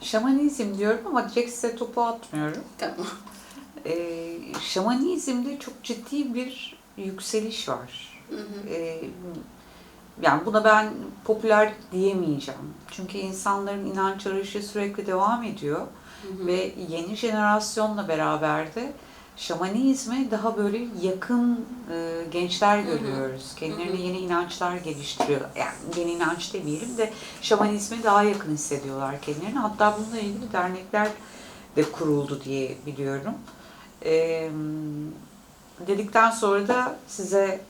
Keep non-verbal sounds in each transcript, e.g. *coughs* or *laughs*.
Şamanizm diyorum ama direkt size topu atmıyorum. Tamam. Ee, şamanizmde çok ciddi bir yükseliş var. Hı hı. Ee, yani buna ben popüler diyemeyeceğim. Çünkü insanların inanç arayışı sürekli devam ediyor. Hı hı. Ve yeni jenerasyonla beraber de şamanizme daha böyle yakın e, gençler görüyoruz. Kendilerine yeni inançlar geliştiriyor. Yani yeni inanç demeyelim de şamanizme daha yakın hissediyorlar kendilerini. Hatta bununla ilgili dernekler de kuruldu diye biliyorum. E, dedikten sonra da size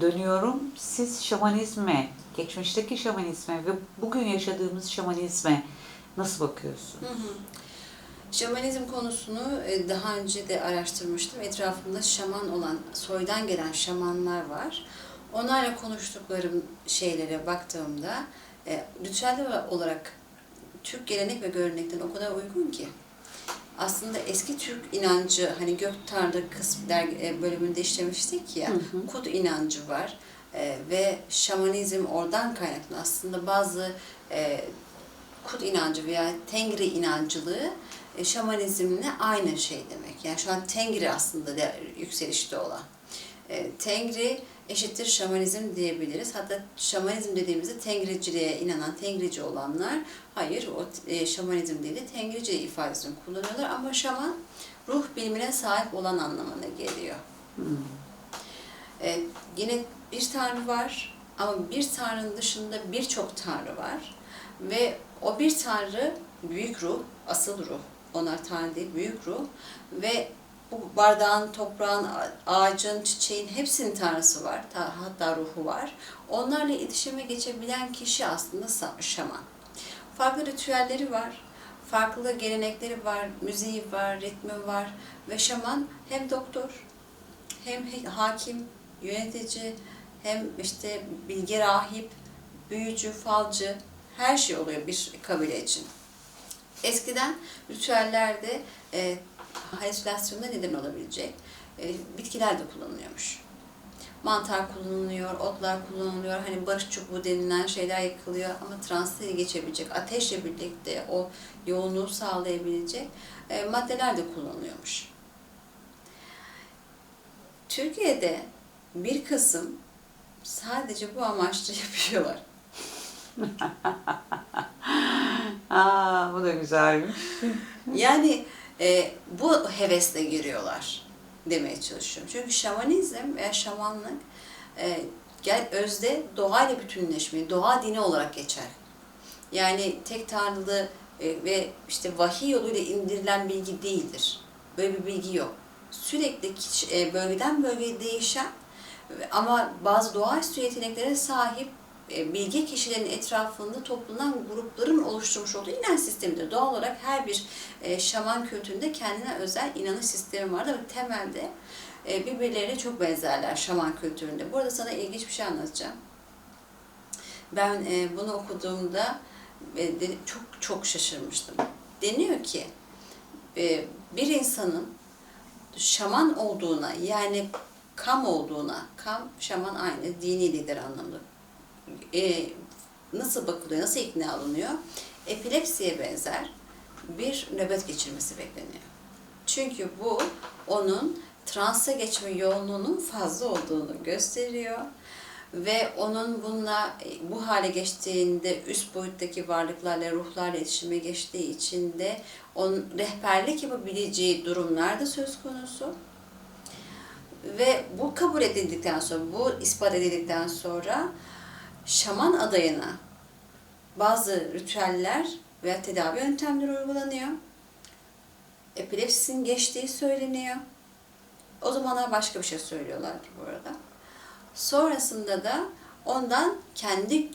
dönüyorum. Siz şamanizme, geçmişteki şamanizme ve bugün yaşadığımız şamanizme nasıl bakıyorsunuz? Hı hı. Şamanizm konusunu e, daha önce de araştırmıştım. Etrafımda şaman olan, soydan gelen şamanlar var. Onlarla konuştuklarım şeylere baktığımda e, ritüel olarak Türk gelenek ve görenekten o kadar uygun ki. Aslında eski Türk inancı, hani gök tanrı kısımlar e, bölümünde işlemiştik ya, Hı hı. kut inancı var E, ve şamanizm oradan kaynaklı. Aslında bazı e, kut inancı veya tengri inancılığı e, şamanizmle aynı şey demek. Yani şu an tengri aslında de, yükselişte olan. E, tengri eşittir şamanizm diyebiliriz. Hatta şamanizm dediğimizde tengriciliğe inanan, tengrici olanlar hayır o e, şamanizm değil de tengrici ifadesini kullanıyorlar ama şaman ruh bilimine sahip olan anlamına geliyor. Hmm. E, yine bir tanrı var ama bir tanrının dışında birçok tanrı var ve o bir tanrı büyük ruh, asıl ruh. Onlar tanrı değil, büyük ruh ve bu bardağın, toprağın, ağacın, çiçeğin hepsinin tanrısı var. Ta- Hatta ruhu var. Onlarla iletişime geçebilen kişi aslında şaman. Farklı ritüelleri var. Farklı gelenekleri var, müziği var, ritmi var ve şaman hem doktor hem he- hakim, yönetici, hem işte bilge rahip, büyücü, falcı her şey oluyor bir kabile için. Eskiden ritüellerde e, halüsinasyona neden olabilecek e, bitkiler de kullanılıyormuş. Mantar kullanılıyor, otlar kullanılıyor, hani barış çubuğu denilen şeyler yakılıyor ama transa geçebilecek, ateşle birlikte o yoğunluğu sağlayabilecek e, maddeler de kullanılıyormuş. Türkiye'de bir kısım sadece bu amaçla *laughs* yapıyorlar. *laughs* Aa, bu da güzelmiş. Yani e, bu hevesle giriyorlar demeye çalışıyorum. Çünkü şamanizm veya şamanlık e, gel özde doğayla bütünleşmeyi, doğa dini olarak geçer. Yani tek tanrılı e, ve işte vahiy yoluyla indirilen bilgi değildir. Böyle bir bilgi yok. Sürekli e, bölgeden bölgeye değişen ama bazı doğaüstü yeteneklere sahip e, bilge kişilerin etrafında toplanan grupların oluşturmuş olduğu inanç sistemidir. Doğal olarak her bir e, şaman kültüründe kendine özel inanış sistemi vardır ve temelde e, birbirleriyle çok benzerler şaman kültüründe. Bu arada sana ilginç bir şey anlatacağım. Ben bunu okuduğumda çok çok şaşırmıştım. Deniyor ki bir insanın şaman olduğuna yani kam olduğuna, kam şaman aynı dini lider anlamında e, nasıl bakılıyor, nasıl ikna alınıyor? Epilepsiye benzer bir nöbet geçirmesi bekleniyor. Çünkü bu onun transa geçme yoğunluğunun fazla olduğunu gösteriyor ve onun bununla bu hale geçtiğinde üst boyuttaki varlıklarla, ruhlarla iletişime geçtiği için de onun rehberlik yapabileceği durumlar da söz konusu. Ve bu kabul edildikten sonra, bu ispat edildikten sonra şaman adayına bazı ritüeller veya tedavi yöntemleri uygulanıyor. Epilepsinin geçtiği söyleniyor. O zamanlar başka bir şey söylüyorlar bu arada. Sonrasında da ondan kendi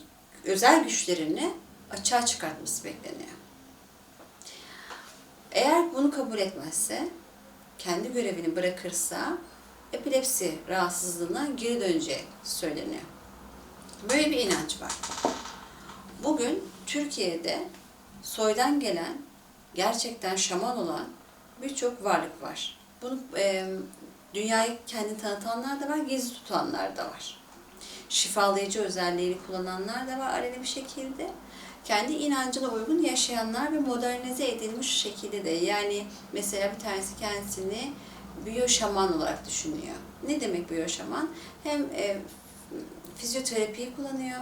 özel güçlerini açığa çıkartması bekleniyor. Eğer bunu kabul etmezse, kendi görevini bırakırsa epilepsi rahatsızlığına geri döneceği söyleniyor. Böyle bir inanç var. Bugün Türkiye'de soydan gelen, gerçekten şaman olan birçok varlık var. Bunu e, dünyayı kendi tanıtanlar da var, gizli tutanlar da var. Şifalayıcı özelliğini kullananlar da var aleni bir şekilde. kendi inancına uygun yaşayanlar ve modernize edilmiş şekilde de yani mesela bir tanesi kendisini biyoşaman olarak düşünüyor. Ne demek biyoşaman? Hem e, fizyoterapiyi kullanıyor,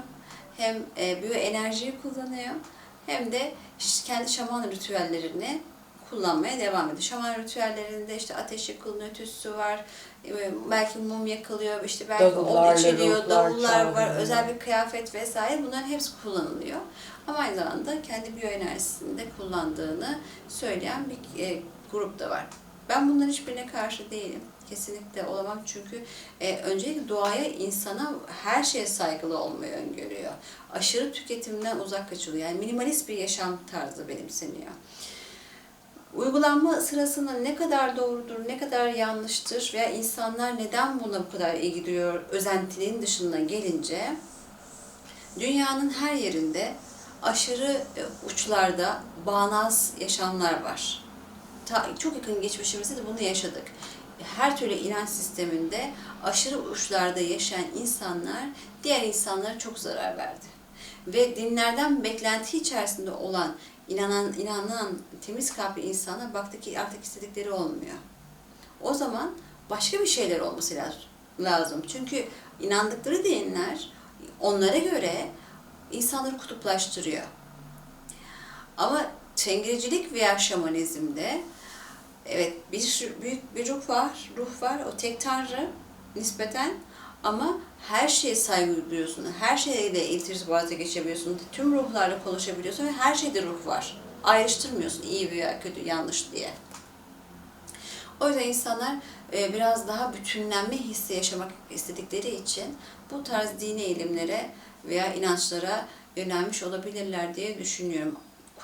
hem e, biyoenerjiyi kullanıyor, hem de işte kendi şaman ritüellerini kullanmaya devam ediyor. Şaman ritüellerinde işte ateş yakılıyor, tütsü var, e, belki mum yakılıyor, işte belki Davullarla ot içiliyor, davullar var, çağrılıyor. özel bir kıyafet vesaire bunların hepsi kullanılıyor. Ama aynı zamanda kendi biyoenerjisini de kullandığını söyleyen bir e, grup da var. Ben bunların hiçbirine karşı değilim. Kesinlikle olamam çünkü e, öncelikle doğaya, insana her şeye saygılı olmayı öngörüyor. Aşırı tüketimden uzak kaçılıyor. Yani minimalist bir yaşam tarzı benimseniyor. Uygulanma sırasında ne kadar doğrudur, ne kadar yanlıştır veya insanlar neden buna bu kadar ilgi duyuyor, özentiliğin dışında gelince dünyanın her yerinde aşırı e, uçlarda bağnaz yaşamlar var. Ta, çok yakın geçmişimizde de bunu yaşadık. Her türlü inanç sisteminde aşırı uçlarda yaşayan insanlar diğer insanlara çok zarar verdi. Ve dinlerden beklenti içerisinde olan inanan, inanan temiz kalpli insana baktı ki artık istedikleri olmuyor. O zaman başka bir şeyler olması lazım. Çünkü inandıkları dinler onlara göre insanları kutuplaştırıyor. Ama çengrecilik veya şamanizmde evet bir büyük bir ruh var, ruh var. O tek tanrı nispeten ama her şeye saygı duyuyorsun. Her şeyle irtibata geçebiliyorsun. Tüm ruhlarla konuşabiliyorsun ve her şeyde ruh var. Ayrıştırmıyorsun iyi veya kötü, yanlış diye. O yüzden insanlar e, biraz daha bütünlenme hissi yaşamak istedikleri için bu tarz dini eğilimlere veya inançlara yönelmiş olabilirler diye düşünüyorum.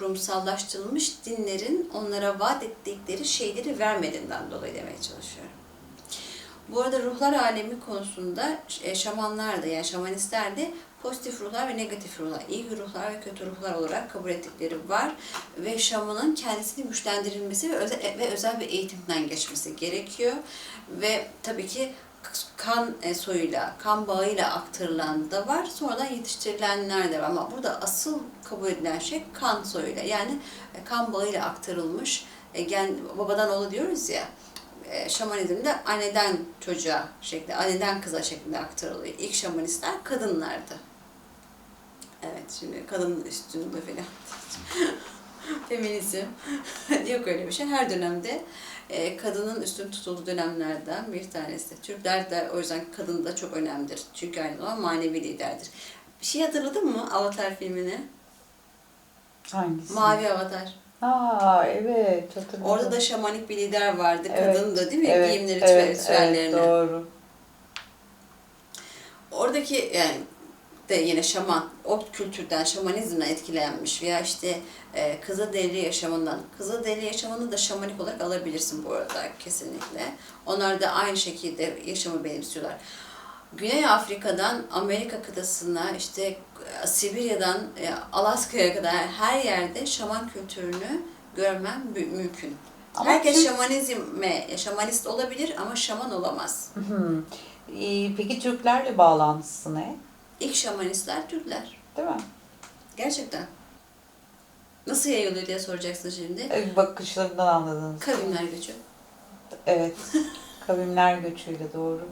Kurumsallaştırılmış dinlerin onlara vaat ettikleri şeyleri vermediğinden dolayı demeye çalışıyorum. Bu arada ruhlar alemi konusunda e, şamanlar da yani şamanistler de pozitif ruhlar ve negatif ruhlar, iyi ruhlar ve kötü ruhlar olarak kabul ettikleri var ve şamanın kendisini güçlendirilmesi ve özel, ve özel bir eğitimden geçmesi gerekiyor ve tabii ki kan e, soyuyla, kan bağıyla aktarılan da var. Sonradan yetiştirilenler de var. Ama burada asıl kabul edilen şey kan soyuyla. Yani e, kan bağıyla aktarılmış. Gen, babadan oğlu diyoruz ya. E, şamanizmde anneden çocuğa şeklinde, anneden kıza şeklinde aktarılıyor. İlk şamanistler kadınlardı. Evet, şimdi kadının üstünde falan. *laughs* Feminizm. *laughs* Yok öyle bir şey. Her dönemde e, kadının üstün tutulduğu dönemlerden bir tanesi. Türkler de o yüzden kadın da çok önemlidir. Çünkü aynı zamanda manevi liderdir. Bir şey hatırladın mı Avatar filmini? Hangisi? Mavi Avatar. Aa evet hatırladım. Orada da şamanik bir lider vardı. Evet, Kadın da değil mi? evet, Giyimleri, evet, ritüellerini. evet, doğru. Oradaki yani de yine şaman, o kültürden, şamanizmden etkilenmiş veya işte e, Kızılderili yaşamından. Kızılderili yaşamını da şamanik olarak alabilirsin bu arada kesinlikle. Onlar da aynı şekilde yaşamı benimsiyorlar. Güney Afrika'dan Amerika kıtasına, işte e, Sibirya'dan e, Alaska'ya kadar her yerde şaman kültürünü görmen mü- mümkün. Ama Herkes Türk- şamanizme, şamanist olabilir ama şaman olamaz. Hı. Ee, Peki Türklerle bağlantısı ne? İlk şamanistler Türkler. Değil mi? Gerçekten. Nasıl yayılıyor diye soracaksın şimdi. Ee, Bakışlarından anladınız. Kavimler göçü. Evet. *laughs* Kavimler göçüyle doğru.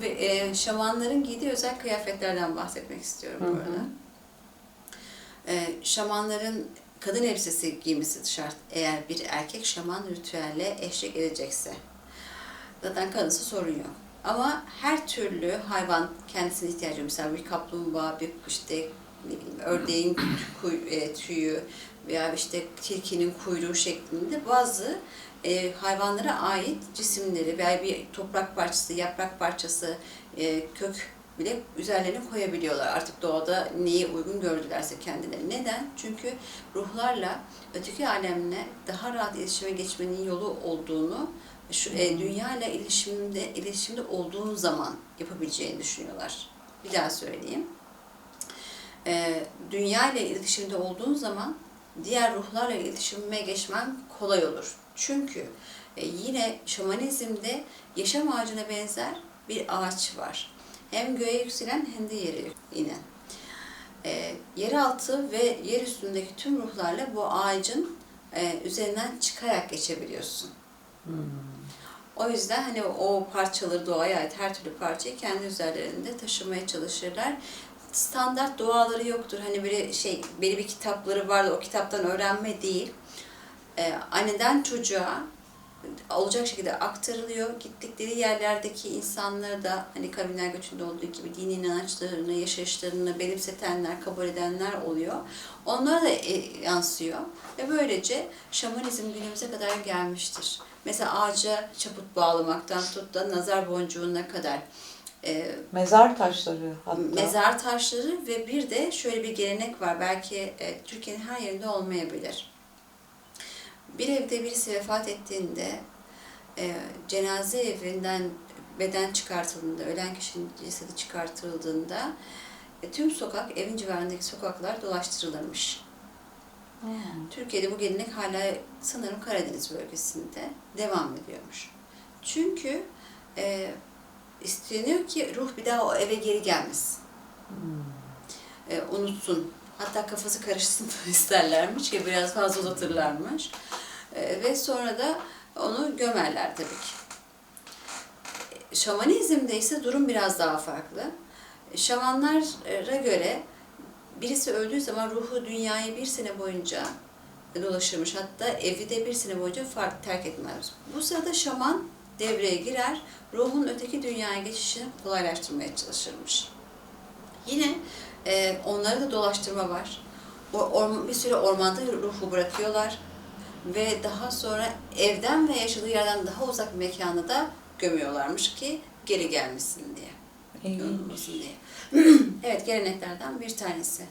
Ve e, şamanların giydiği özel kıyafetlerden bahsetmek istiyorum Hı bu hı. arada. E, şamanların kadın elbisesi giymesi şart eğer bir erkek şaman ritüelle eşlik edecekse. Zaten kadınsa sorun yok. Ama her türlü hayvan kendisine ihtiyacı. Mesela bir kaplumbağa, bir işte ördeğin e, tüyü veya işte tilkinin kuyruğu şeklinde bazı e, hayvanlara ait cisimleri veya bir toprak parçası, yaprak parçası, e, kök bile üzerlerine koyabiliyorlar. Artık doğada neyi uygun gördülerse kendileri. Neden? Çünkü ruhlarla öteki alemle daha rahat iletişime geçmenin yolu olduğunu, şu e, dünya ile iletişimde iletişimde olduğun zaman yapabileceğini düşünüyorlar. Bir daha söyleyeyim. E, dünya ile iletişimde olduğun zaman diğer ruhlarla iletişime geçmen kolay olur. Çünkü e, yine şamanizmde yaşam ağacına benzer bir ağaç var. Hem göğe yükselen hem de yere inen. e, yeraltı ve yer üstündeki tüm ruhlarla bu ağacın e, üzerinden çıkarak geçebiliyorsun. Hmm. O yüzden hani o parçaları doğaya ait her türlü parçayı kendi üzerlerinde taşımaya çalışırlar. Standart duaları yoktur. Hani böyle şey belli bir kitapları vardı o kitaptan öğrenme değil. Ee, anneden çocuğa olacak şekilde aktarılıyor. Gittikleri yerlerdeki insanlara da hani kavimler göçünde olduğu gibi dini inançlarını, yaşayışlarını benimsetenler, kabul edenler oluyor. Onlara da e, yansıyor. Ve böylece şamanizm günümüze kadar gelmiştir. Mesela ağaca çaput bağlamaktan tut da nazar boncuğuna kadar e, Mezar taşları hatta. mezar taşları ve bir de şöyle bir gelenek var. Belki e, Türkiye'nin her yerinde olmayabilir. Bir evde birisi vefat ettiğinde e, cenaze evinden beden çıkartıldığında, ölen kişinin cesedi çıkartıldığında e, tüm sokak, evin civarındaki sokaklar dolaştırılırmış. Hmm. Türkiye'de bu gelenek hala sanırım Karadeniz bölgesinde devam ediyormuş. Çünkü e, isteniyor ki ruh bir daha o eve geri gelmesin. Hmm. E, unutsun. Hatta kafası karışsın *laughs* isterlermiş ki biraz fazla uzatırlarmış. E, ve sonra da onu gömerler tabii ki. E, Şamanizmde ise durum biraz daha farklı. E, Şamanlara göre birisi öldüğü zaman ruhu dünyayı bir sene boyunca dolaşırmış. Hatta evi de bir sene boyunca fark terk etmez. Bu sırada şaman devreye girer, ruhun öteki dünyaya geçişini kolaylaştırmaya çalışırmış. Yine e, onlara da dolaştırma var. O, bir süre ormanda ruhu bırakıyorlar ve daha sonra evden ve yaşadığı yerden daha uzak bir mekana da gömüyorlarmış ki geri gelmesin diye, yorulmasın diye. *laughs* evet, geleneklerden bir tanesi.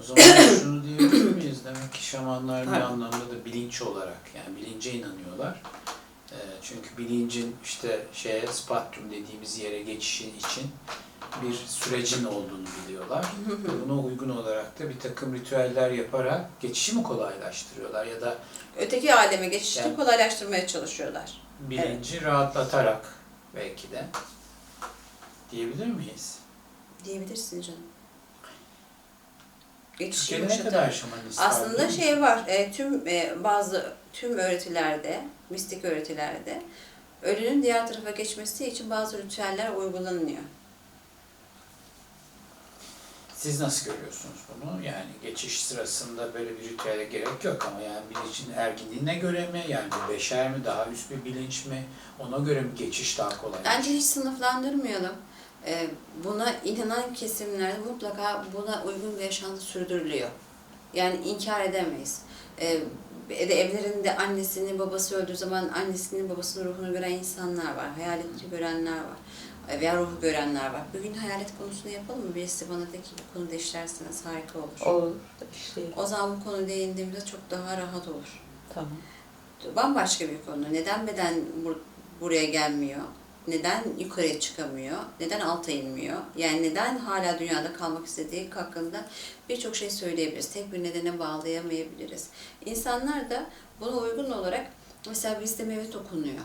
O zaman *coughs* şunu diyebilir miyiz? Demek ki şamanlar bir anlamda da bilinç olarak yani bilince inanıyorlar. Ee, çünkü bilincin işte şeye spatrum dediğimiz yere geçişin için bir sürecin olduğunu biliyorlar. *laughs* Buna uygun olarak da bir takım ritüeller yaparak geçişi mi kolaylaştırıyorlar ya da Öteki aleme geçişini Yani- kolaylaştırmaya çalışıyorlar. bilinci rahatlatarak belki de diyebilir miyiz? Diyebilirsin canım. Geçişi Türkiye'de ne kadar şamanist var Aslında biliyor şey var, e, tüm e, bazı tüm öğretilerde, mistik öğretilerde ölünün diğer tarafa geçmesi için bazı ritüeller uygulanıyor. Siz nasıl görüyorsunuz bunu? Yani geçiş sırasında böyle bir ritüele gerek yok ama yani bilincin erginliğine göre mi? Yani bir beşer mi? Daha üst bir bilinç mi? Ona göre mi geçiş daha kolay? Bence hiç sınıflandırmayalım. E, buna inanan kesimlerde mutlaka buna uygun bir yaşantı sürdürülüyor. Yani inkar edemeyiz. E, de evlerinde annesinin babası öldüğü zaman annesinin babasının ruhunu gören insanlar var. Hayaletini görenler var. E, Veya ruhu görenler var. Bugün hayalet konusunu yapalım mı? Birisi bana de ki bu konuda işlerseniz harika olur. Olur. İşte O zaman bu konu değindiğimizde çok daha rahat olur. tamam. Bambaşka bir konu. Neden beden bur- buraya gelmiyor? Neden yukarıya çıkamıyor? Neden alta inmiyor? Yani neden hala dünyada kalmak istediği hakkında birçok şey söyleyebiliriz. Tek bir nedene bağlayamayabiliriz. İnsanlar da buna uygun olarak mesela bizde mevlüt okunuyor.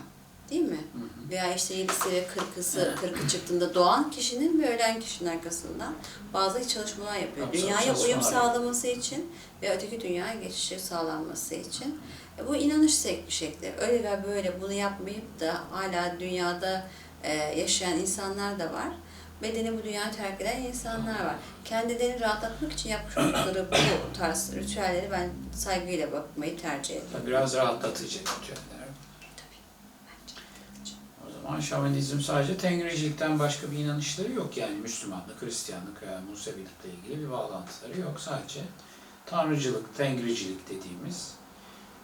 Değil mi? Hı hı. Veya işte yedisi ve kırkısı, kırkı çıktığında doğan kişinin ve ölen kişinin arkasından bazı çalışmalar yapıyor. Dünyaya uyum sağlaması için ve öteki dünyaya geçişi sağlanması için. Bu inanış şekli. Öyle ve böyle bunu yapmayıp da hala dünyada e, yaşayan insanlar da var. Bedeni bu dünyayı terk eden insanlar var. Kendilerini rahatlatmak için yapmış oldukları bu tarz ritüelleri ben saygıyla bakmayı tercih ediyorum. Biraz rahatlatıcı ritüeller. O zaman şamanizm sadece tengricilikten başka bir inanışları yok. Yani Müslümanlık, Hristiyanlık veya Musevilikle ilgili bir bağlantıları yok. Sadece tanrıcılık, tengricilik dediğimiz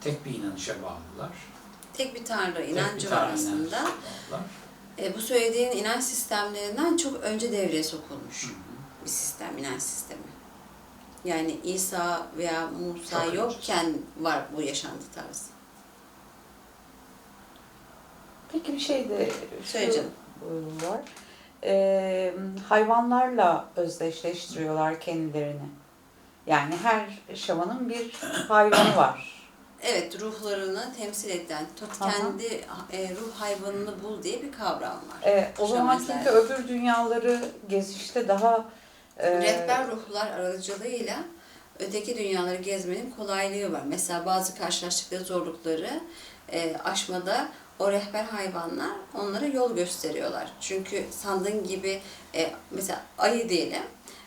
tek bir inanışa bağlılar. Tek bir tanrı Tek bir inancı var aslında. E, bu söylediğin inanç sistemlerinden çok önce devreye sokulmuş Hı hı. bir sistem, inanç sistemi. Yani İsa veya Musa Çok yokken var bu yaşantı tarzı. Peki bir şey de Söyle şu canım. var. Ee, hayvanlarla özdeşleştiriyorlar kendilerini. Yani her şamanın bir hayvanı var. Evet, ruhlarını temsil eden, Aha. kendi e, ruh hayvanını bul diye bir kavram var. Ee, o zaman çünkü öbür dünyaları gezişte daha Ee, Rehber ruhlar aracılığıyla öteki dünyaları gezmenin kolaylığı var. Mesela bazı karşılaştıkları zorlukları e, aşmada o rehber hayvanlar onlara yol gösteriyorlar. Çünkü sandığın gibi e, mesela ayı diyelim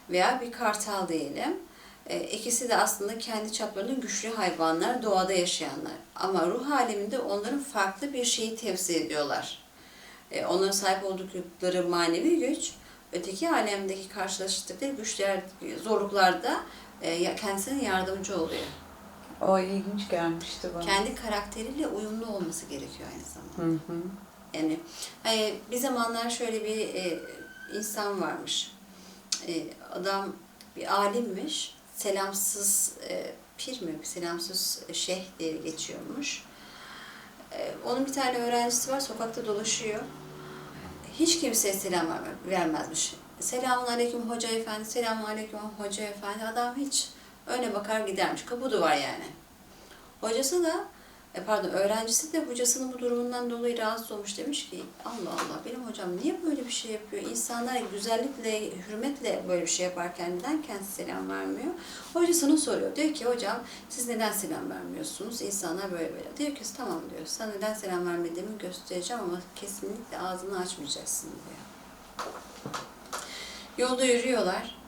veya bir kartal diyelim. E, ikisi de aslında kendi çaplarında güçlü hayvanlar, doğada yaşayanlar. Ama ruh aleminde onların farklı bir şeyi temsil ediyorlar. E, onların sahip oldukları manevi güç, öteki alemdeki karşılaştıkları güçler, zorluklarda e, kendisine yardımcı oluyor. O ilginç gelmişti bana. Kendi karakteriyle uyumlu olması gerekiyor aynı zamanda. Hı hı. Yani hani bir zamanlar şöyle bir e, insan varmış. E, adam bir alimmiş. Selamsız e, pir mi? Selamsız şeyh diye geçiyormuş. E, onun bir tane öğrencisi var. Sokakta dolaşıyor. Hiç kimseye selam verme- vermezmiş. Selamun aleyküm hoca efendi, selamun aleyküm hoca efendi. Adam hiç öne bakar gidermiş. Kapı duvar yani. Hocası da e, pardon öğrencisi de hocasının bu durumundan dolayı rahatsız olmuş demiş ki Allah Allah benim hocam niye böyle bir şey yapıyor? İnsanlar güzellikle, hürmetle böyle bir şey yaparken neden kendisi selam vermiyor? Hocasına soruyor. Diyor ki hocam siz neden selam vermiyorsunuz? İnsanlar böyle böyle. Diyor ki tamam diyor. Sana neden selam vermediğimi göstereceğim ama kesinlikle ağzını açmayacaksın diyor. Yolda yürüyorlar.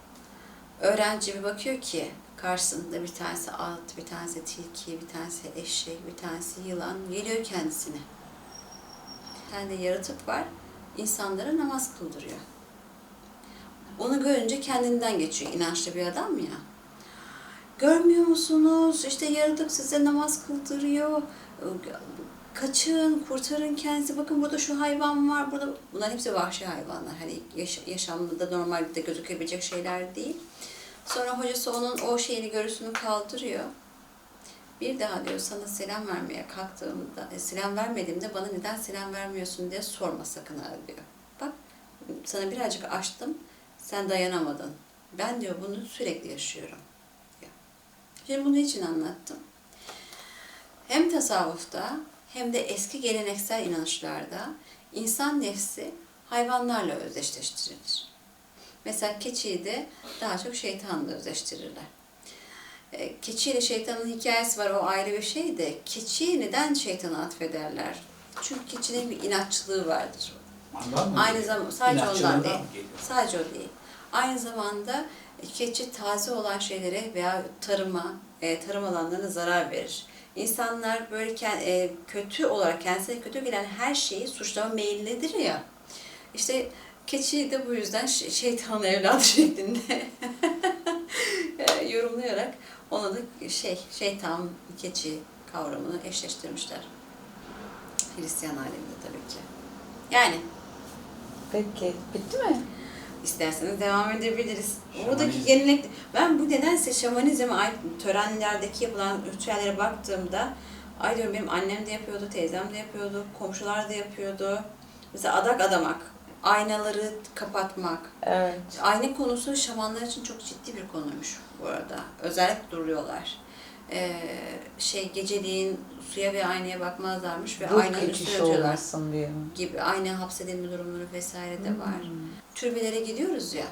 Öğrenci bir bakıyor ki karşısında bir tanesi at, bir tanesi tilki, bir tanesi eşek, bir tanesi yılan geliyor kendisine. De yaratık var, insanlara namaz kıldırıyor. Onu görünce kendinden geçiyor, inançlı bir adam ya. Görmüyor musunuz? İşte yaratık size namaz kıldırıyor. Kaçın, kurtarın kendinizi. Bakın burada şu hayvan var, burada. Bunlar hepsi vahşi hayvanlar. Hani yaş- yaşamda normalde gözükebilecek şeyler değil. Sonra hocası onun o şeyini görüsünü kaldırıyor. Bir daha diyor sana selam vermeye kalktığımda, e, selam vermediğimde bana neden selam vermiyorsun diye sorma sakın ha diyor. Bak sana birazcık açtım, sen dayanamadın. Ben diyor bunu sürekli yaşıyorum. diyor. Şimdi bunu için anlattım. Hem tasavvufta hem de eski geleneksel inanışlarda insan nefsi hayvanlarla özdeşleştirilir. Mesela keçiyi de daha çok şeytanla özleştirirler. E, Keçi ile şeytanın hikayesi var, o ayrı bir şey de keçiyi neden şeytana atfederler? Çünkü keçinin bir inatçılığı vardır. Aynı zamanda sadece ondan değil. Sadece o değil. Aynı zamanda keçi taze olan şeylere veya tarıma, e, tarım alanlarına zarar verir. İnsanlar böyle e, kötü olarak kendisine kötü gelen her şeyi suçlama meyillidir ya. İşte keçiyi de bu yüzden ş- şeytan evladı *laughs* şeklinde e, yorumlayarak ona da şey şeytan keçi kavramını eşleştirmişler. Hristiyan aleminde tabii ki. Yani Peki, bitti mi? İsterseniz devam edebiliriz. Buradaki Şamanizm. gelenek, ben bu nedense şamanizme ait törenlerdeki yapılan ritüellere baktığımda, ay diyorum benim annem de yapıyordu, teyzem de yapıyordu, komşular da yapıyordu. Mesela adak adamak, aynaları kapatmak. Evet. Ayna konusu şamanlar için çok ciddi bir konuymuş bu arada. Özellikle duruyorlar. Ee, şey geceliğin suya ve aynaya bakmazlarmış ve Ruh aynanın üstüne olmasın diye gibi ayna hapsedilme durumları vesaire de var. Hmm. Türbelere gidiyoruz ya.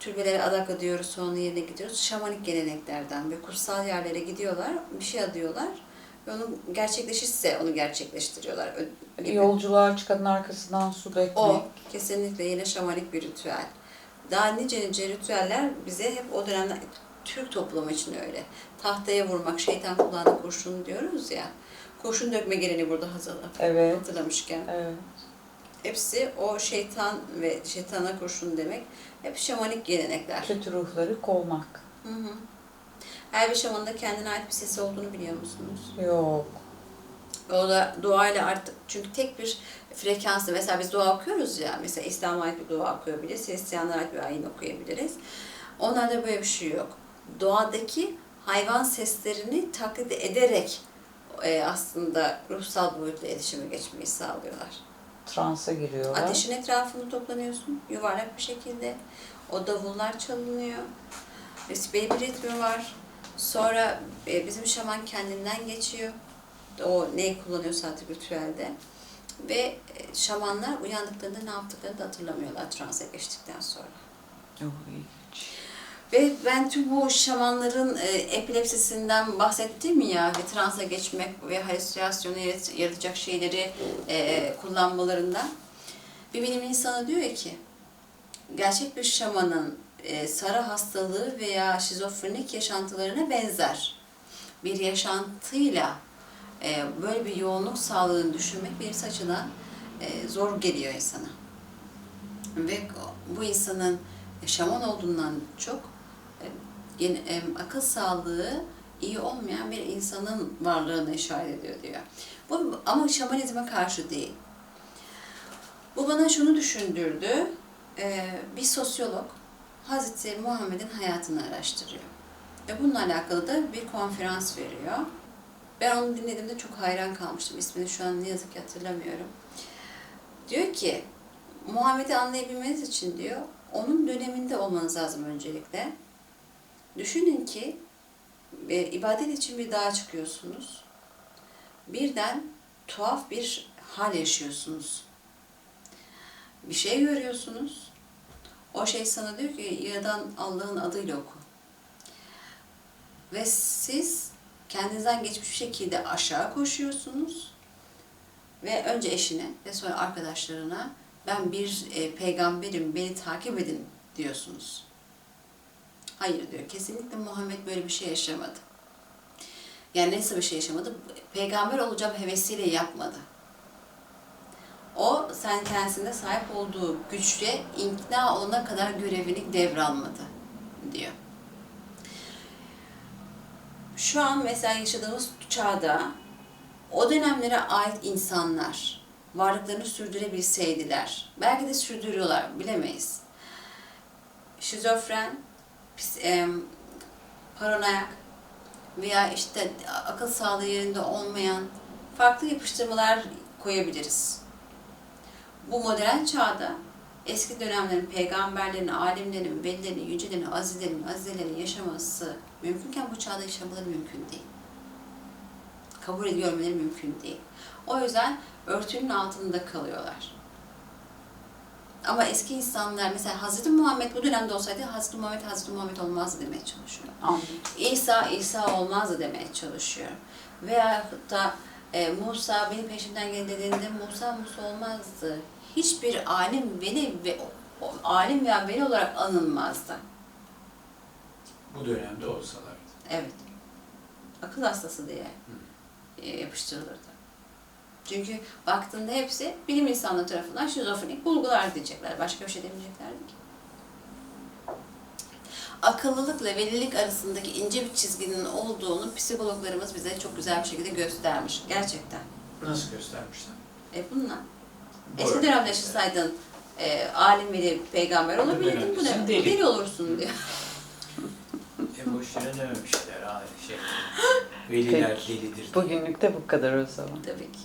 Türbelere adak adıyoruz, sonra yerine gidiyoruz. Şamanik geleneklerden ve kutsal yerlere gidiyorlar, bir şey adıyorlar. Ve onu gerçekleşirse onu gerçekleştiriyorlar. Gibi. Yolculuğa çıkanın arkasından su dökmek. O kesinlikle yine şamanik bir ritüel. Daha nice nice ritüeller bize hep o dönemde Türk toplumu için öyle. Tahtaya vurmak, şeytan kulağına kurşun diyoruz ya. Kurşun dökme geleneği burada hazırla. Evet. Hatırlamışken. Evet. Hepsi o şeytan ve şeytana kurşun demek. Hep şamanik gelenekler. Kötü ruhları kovmak. Hı hı. Her bir şamanın da kendine ait bir sesi olduğunu biliyor musunuz? Yok. O da duayla artık çünkü tek bir frekanslı mesela biz dua okuyoruz ya mesela İslam'a ait bir dua okuyabiliriz, Hristiyanlara ait bir ayin okuyabiliriz. Onlarda böyle bir şey yok. Doğadaki hayvan seslerini taklit ederek e, aslında ruhsal boyutla iletişime geçmeyi sağlıyorlar. Transa giriyorlar. Ateşin etrafında toplanıyorsun yuvarlak bir şekilde. O davullar çalınıyor. Belli bir ritmi var. Sonra e, bizim şaman kendinden geçiyor. O neyi kullanıyorsa artık ritüelde. Ve e, şamanlar uyandıklarında ne yaptıklarını da hatırlamıyorlar transa geçtikten sonra. İlginç. Ve ben tüm bu şamanların e, epilepsisinden bahsettim ya ve transa geçmek ve halüsinasyonu yarat- yaratacak şeyleri e, kullanmalarından. Bir bilim insanı diyor ki gerçek bir şamanın e, sarı hastalığı veya şizofrenik yaşantılarına benzer bir yaşantıyla e, böyle bir yoğunluk sağlığını düşünmek birisi açıdan e, zor geliyor insana. Ve bu insanın şaman olduğundan çok e, e, akıl sağlığı iyi olmayan bir insanın varlığını işaret ediyor diyor. Bu ama şamanizme karşı değil. Bu bana şunu düşündürdü. Bir sosyolog Hazreti Muhammed'in hayatını araştırıyor. Ve bununla alakalı da bir konferans veriyor. Ben onu dinlediğimde çok hayran kalmıştım. İsmini şu an ne yazık ki hatırlamıyorum. Diyor ki, Muhammed'i anlayabilmeniz için diyor, onun döneminde olmanız lazım öncelikle. Düşünün ki, e, ibadet için bir dağa çıkıyorsunuz. Birden tuhaf bir hal yaşıyorsunuz. Bir şey görüyorsunuz. O şey sana diyor ki, yaradan Allah'ın adıyla oku. Ve siz kendinizden geçmiş bir şekilde aşağı koşuyorsunuz ve önce eşine ve sonra arkadaşlarına ben bir e, peygamberim beni takip edin diyorsunuz. Hayır diyor. Kesinlikle Muhammed böyle bir şey yaşamadı. Yani nasıl bir şey yaşamadı? Peygamber olacağım hevesiyle yapmadı. O sen kendisinde sahip olduğu güçle ikna olana kadar görevini devralmadı diyor. Şu an mesela yaşadığımız çağda o dönemlere ait insanlar varlıklarını sürdürebilseydiler, belki de sürdürüyorlar, bilemeyiz. Şizofren, pis, em, paranoyak veya işte akıl sağlığı yerinde olmayan farklı yapıştırmalar koyabiliriz. Bu modern çağda eski dönemlerin peygamberlerin, alimlerin, velilerin, yücelerin, azizlerin, azizelerin yaşaması mümkünken bu çağda yaşamaları mümkün değil. Kabul görmeleri mümkün değil. O yüzden örtünün altında kalıyorlar. Ama eski insanlar mesela Hazreti Muhammed bu dönemde olsaydı Hazreti Muhammed Hazreti Muhammed olmazdı demeye çalışıyor. Anladım. İsa İsa olmazdı demeye çalışıyor. Veya da e, Musa benim peşimden gelin dediğinde Musa Musa olmazdı. Hiçbir alim veli ve o- alim veya veli olarak anılmazdı. Bu dönemde olsalardı. Evet. Akıl hastası diye e, yapıştırılırdı. Çünkü baktığında hepsi bilim insanları tarafından şizofrenik bulgular diyecekler. Başka bir şey demeyeceklerdi ki. Akıllılıkla velilik arasındaki ince bir çizginin olduğunu psikologlarımız bize çok güzel bir şekilde göstermiş. Gerçekten. Nasıl göstermişler? E bununla. Eski örnekte. dönemde yaşasaydın e, alim veli peygamber olabilirdin. Bu ne? deli. Deli olursun diyor. *laughs* E boş yere dememişler. Ha, şey, *gasps* veliler delidir. diye. Bugünlük de bu kadar o zaman. Tabii ki.